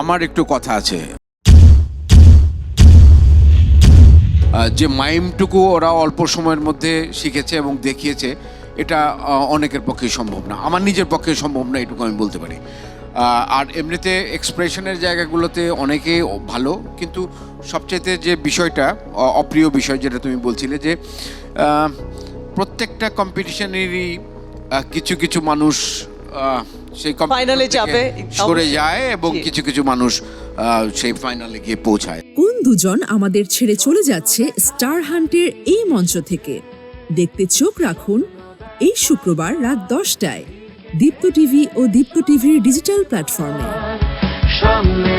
আমার একটু কথা আছে। যে মাইমটুকু ওরা অল্প সময়ের মধ্যে শিখেছে এবং দেখিয়েছে, এটা অনেকের পক্ষে সম্ভব না। আমার নিজের পক্ষে সম্ভব না, এটুকু আমি বলতে পারি। আর এমনিতে এক্সপ্রেশনের জায়গাগুলোতে অনেকে ভালো, কিন্তু সবচেয়ে যে বিষয়টা অপ্রিয় বিষয় যেটা তুমি বলছিলে যে প্রত্যেকটা কম্পিটিশনেরই কিছু কিছু মানুষ সেই ফাইনালে যাবে। সরে যায় এবং কিছু কিছু মানুষ সেই ফাইনালে গিয়ে পৌঁছায়। কোন দুজন আমাদের ছেড়ে চলে যাচ্ছে স্টার হান্টের এই মঞ্চ থেকে? দেখতে চোখ রাখুন এই শুক্রবার রাত দশটায় দীপ্ত টিভি ও দীপ্ত টিভির ডিজিটাল প্ল্যাটফর্মে সামনে